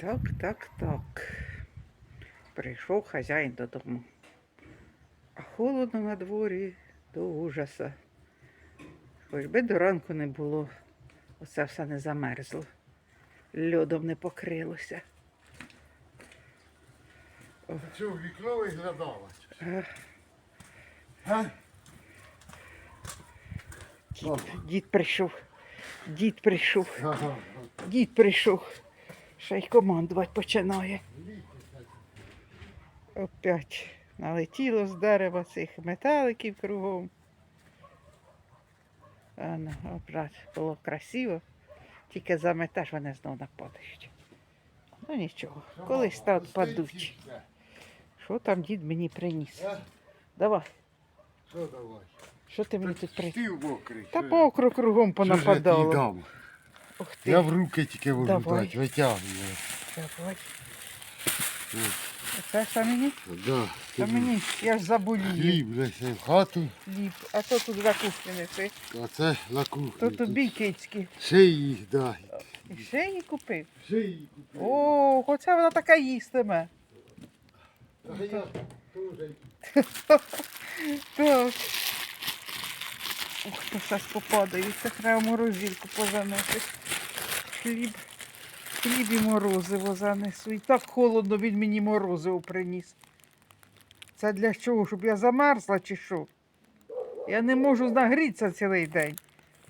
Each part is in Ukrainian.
Так, так, так. Прийшов хазяїн додому. А холодно на дворі до ужаса. Хоч би до ранку не було, оце все не замерзло. Льодом не покрилося. Що, в вікно виглядала? А? Дід, дід прийшов. Дід прийшов. Дід прийшов. Ще й командувати починає. Опять налетіло з дерева цих металиків кругом. А, ну, опять було красиво. Тільки заметеш, вони знов нападають. Ну нічого, колись та падуть. Що там дід мені приніс? Е? Давай, Що давай? що ти мені тут приніс? Та покру кругом понападало. Ух ти, Я в руки тільки можу Давай. дати, витягую. давай. Ну. Оце що мені? Да, Та тобі. мені, я ж заболію. Хліб несе в хату, Хліб. А то тут за кухню неси. а це на кухні. То тобі кицькі. Їх дай. І ще її купив. Їх купив. О, оце вона така їстиме. А я теж. Так. То зараз попадається, треба морозилку позаносити. Хліб. Хліб і морозиво занесу. І так холодно він мені морозиво приніс. Це для чого? Щоб я замерзла чи що? Я не можу нагрітися цілий день.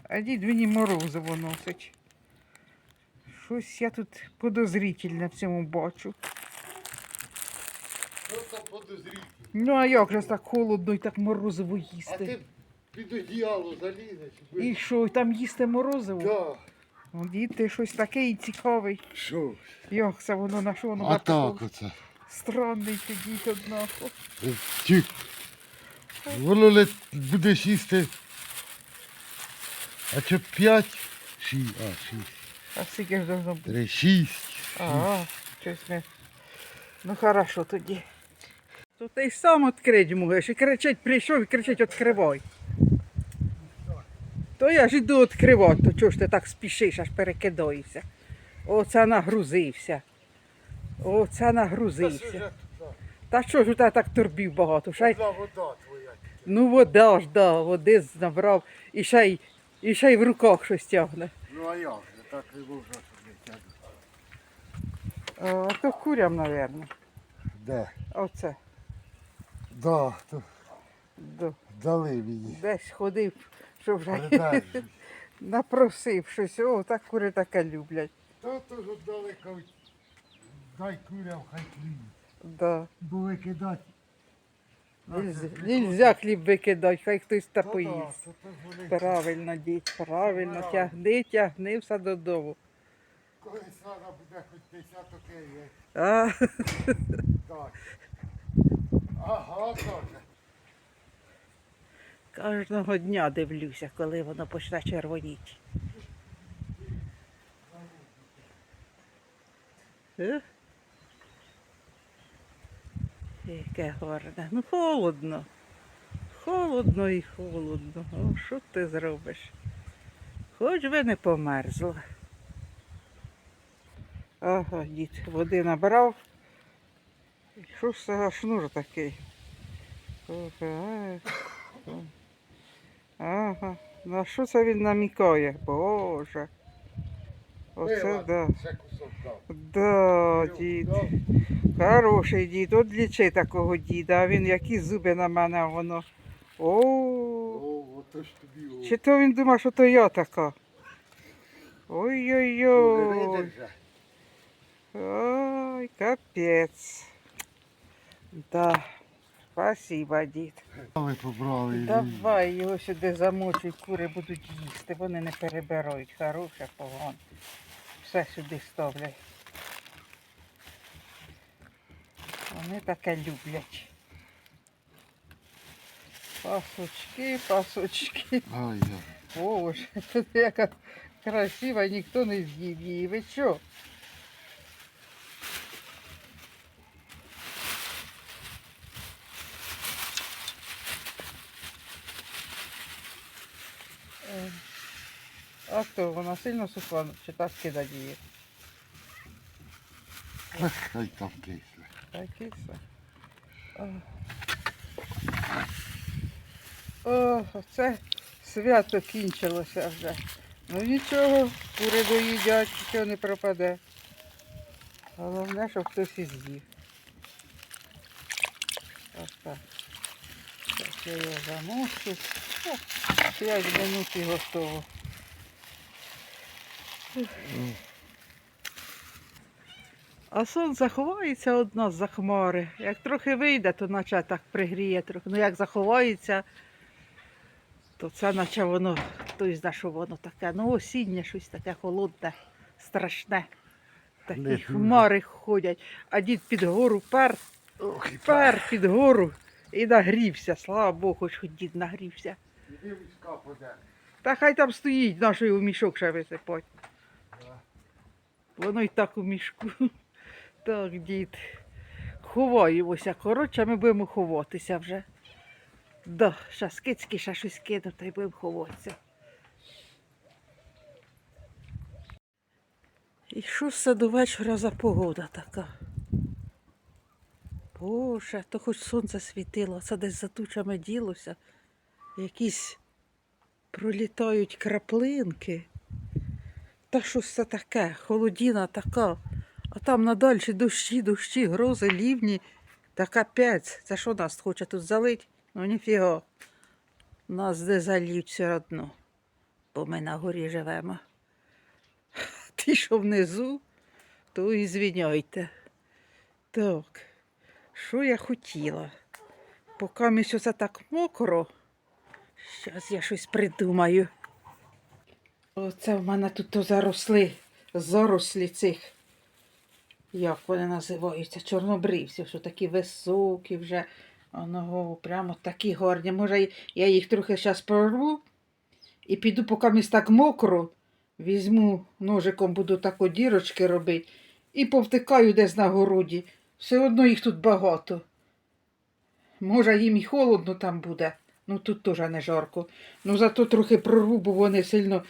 А дід мені морозиво носить. Щось я тут подозрительне в цьому бачу. Там подозріти? Ну а як же так холодно і так морозиво А їсти? Під одіяло залізеш. І що, там їсти морозиво? Да. Ну, Дід, ти щось такий цікавий. Що? Як це воно на що воно А так оце. Странний ти дід однако. Ті. Воно ле будеш їсти. А чи п'ять? Шість. А, шість. А скільки ж должно бути? Три, шість. Ага, щось не. Ну хорошо тоді. То ти й сам відкрити можеш. І кричить, прийшов і кричить, відкривай. То я ж іду відкривати, то чого ж ти так спішиш, аж перекидаєшся. Оце нагрузився. Оце нагрузився. Та що ж у тебе так торбів багато? Ще й Одна вода твоя. Ну, вода ж, да, води набрав і ще й, і ще й в руках щось тягне. Ну а як же, так не можна собі тягнути. А то курям, мабуть. Де? Оце. Да, то До, дали мені. десь ходив, що вже Передержуй. напросив. О, так кури таке люблять. То то ж дали дай курям хай хліб. Да. Бо викидати. Нельзя, нельзя хліб викидати, хай хтось та Та да, поїсть. то то ж вони Правильно, дід, правильно, тягни, тягни все додому. Колись треба буде хоч десяток є. А, Так. Ага, так. Кожного дня дивлюся, коли воно почне червоніти. Е? Яке гарне. Ну холодно. Холодно і холодно. О, що ти зробиш? Хоч би не померзла. Ага, дід води набрав. Що ж це за шнур такий? Ага. На що це він намікає? Боже. Оце да. Да, дід. Хороший дід, от лічи такого діда, а він які зуби на мене воно. О, чи то він думає, що то я така. Ой-ой-ой. Ой, капець. Да. Спасибо, дід. Ви побрали. її. Давай його сюди замочуй, кури будуть їсти, вони не перебирають. Хороше, погано. Все сюди ставляй. Вони таке люблять. Пасочки, пасочки. Ай, я. Боже, яка красива, ніхто не з'їв її. Ви що? А вона сильно суха, чи так кидать її? Хай там кисле. Такі все. О, оце свято кінчилося вже. Ну нічого, кури доїдять, нічого не пропаде. Головне, щоб хтось і з'їв. Ось так. Так, я його замочу. О, П'ять минут і готово. А сонце ховається од нас за хмари. Як трохи вийде, то наче так пригріє трохи. Ну як заховається, то це наче воно, хтось знає, що воно таке. Ну осіннє щось таке холодне, страшне. Такі хмари ходять, а дід під гору пер, Ох, пер під гору і нагрівся. Слава Богу, хоч хоч дід нагрівся. Та хай там стоїть, на що в мішок ще висипать. Воно і так у мішку. Так, дід. Ховаємося. Коротше, ми будемо ховатися вже. Да, щас кицьки ще щось кину, та й будемо ховатися. І що це до вечора за погода така? Боже, то хоч сонце світило, це десь за тучами ділося. Якісь пролітають краплинки. Та що це таке? Холодіна така. А там надальше дощі, дощі, грози, лівні. Та капець. Це що нас хоче тут залить? Ну ніфіга. Нас де залють все одно. Бо ми на горі живемо. Ті, що внизу, то і звіняйте. Так, що я хотіла? Поки все так мокро. Зараз я щось придумаю. Оце в мене тут заросли, зарослі цих, як вони називаються, чорнобривців, що такі високі вже. Воно прямо такі гарні. Може, я їх трохи зараз прорву і піду, поки місь так мокро, візьму ножиком, буду тако дірочки робити і повтикаю десь на городі. Все одно їх тут багато. Може, їм і холодно там буде. Ну тут теж не жарко. Ну зато трохи прорву, бо вони сильно.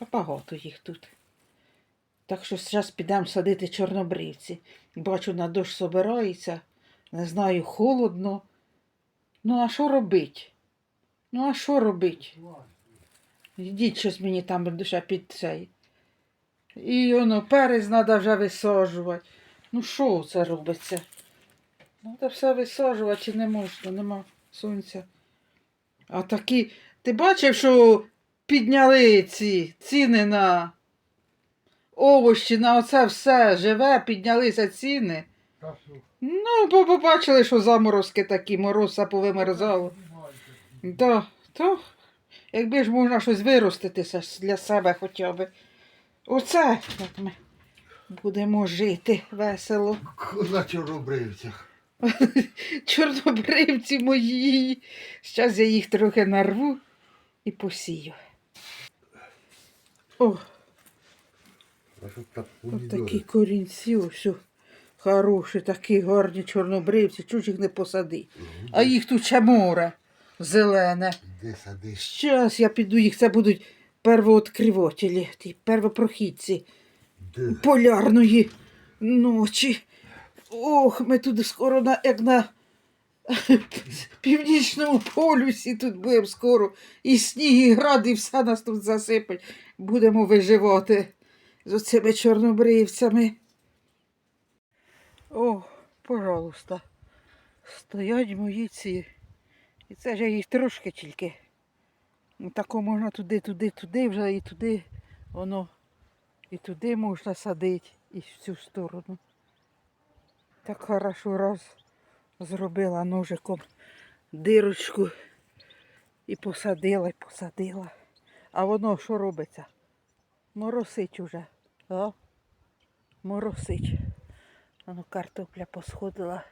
Та багато їх тут. Так що зараз підемо садити чорнобривці. Бачу, на дощ собирається. Не знаю, холодно. Ну, а що робить? Ну, а що робить? Йдіть щось мені там душа під цей. І воно перець треба вже висаджувати. Ну, що це робиться? Треба все висаджувати чи не можна, нема сонця. А такі. Ти бачив, що підняли ці ціни на овощі, на оце все живе, піднялися ціни. Ну, бо побачили, що заморозки такі, мороз все повимерзало. Да, то, якби ж можна щось вироститися для себе хоча б. Оце як ми будемо жити весело. На чорнобривцях. Чорнобривці мої. Зараз я їх трохи нарву і посію. О, ось такі корінці, ось. Хороші, такі гарні чорнобривці, чуть їх не посади. А їх тут ще море зелене. Де садиш? Щас я піду їх, це будуть первооткривателі, ті первопрохідці Де? полярної ночі. Ох, ми тут скоро на, як на північному полюсі тут будемо скоро. І сніг, і град, і все нас тут засипать. Будемо виживати з оцими чорнобривцями. О, пожалуйста. Стоять мої ці. І це ж їх трошки тільки. Ну, тако можна туди, туди, туди, вже і туди воно. І туди можна садити, і в цю сторону. Так хорошо раз зробила ножиком дирочку і посадила, і посадила. А воно що робиться? Моросить уже. А? Моросить. Воно картопля посходила.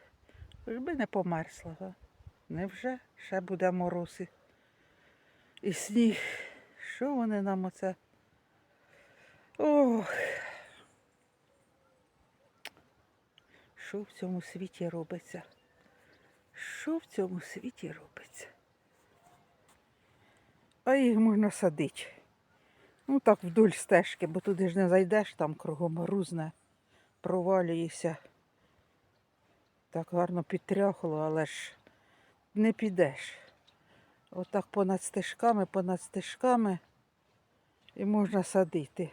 Хоч би не померзла. А? Невже ще буде морози? І сніг. Що вони нам оце? Ох. Що в цьому світі робиться? Що в цьому світі робиться? А їх можна садити. Ну так вдоль стежки, бо туди ж не зайдеш, там кругом рузне. провалюєшся. Так гарно підтряхло, але ж не підеш. Отак понад стежками, понад стежками і можна садити.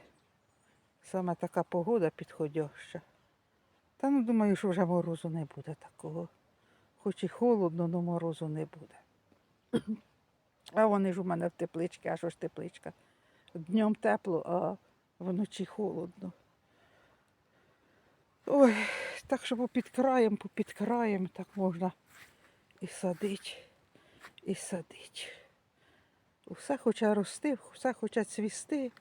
Саме така погода підходяща. Та ну думаю, що вже морозу не буде такого. Хоч і холодно, але морозу не буде. А вони ж у мене в тепличці, а що ж тепличка? Днем тепло, а вночі холодно. Ой, так що попід краєм, попід краєм так можна і садити, і садити. Усе хоче рости, все хоче цвісти.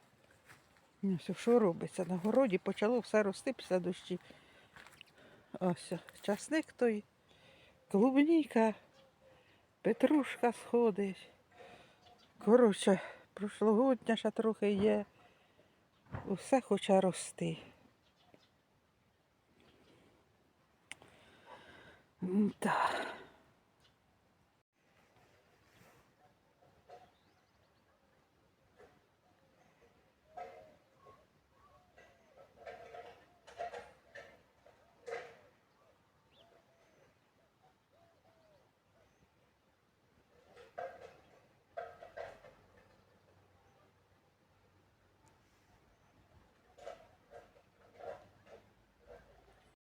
Ну, все, що робиться? На городі почало все рости після дощі. Ось, часник той, клубніка, петрушка сходить. Коротше, прошлогодня ще трохи є. Усе хоче рости. Так.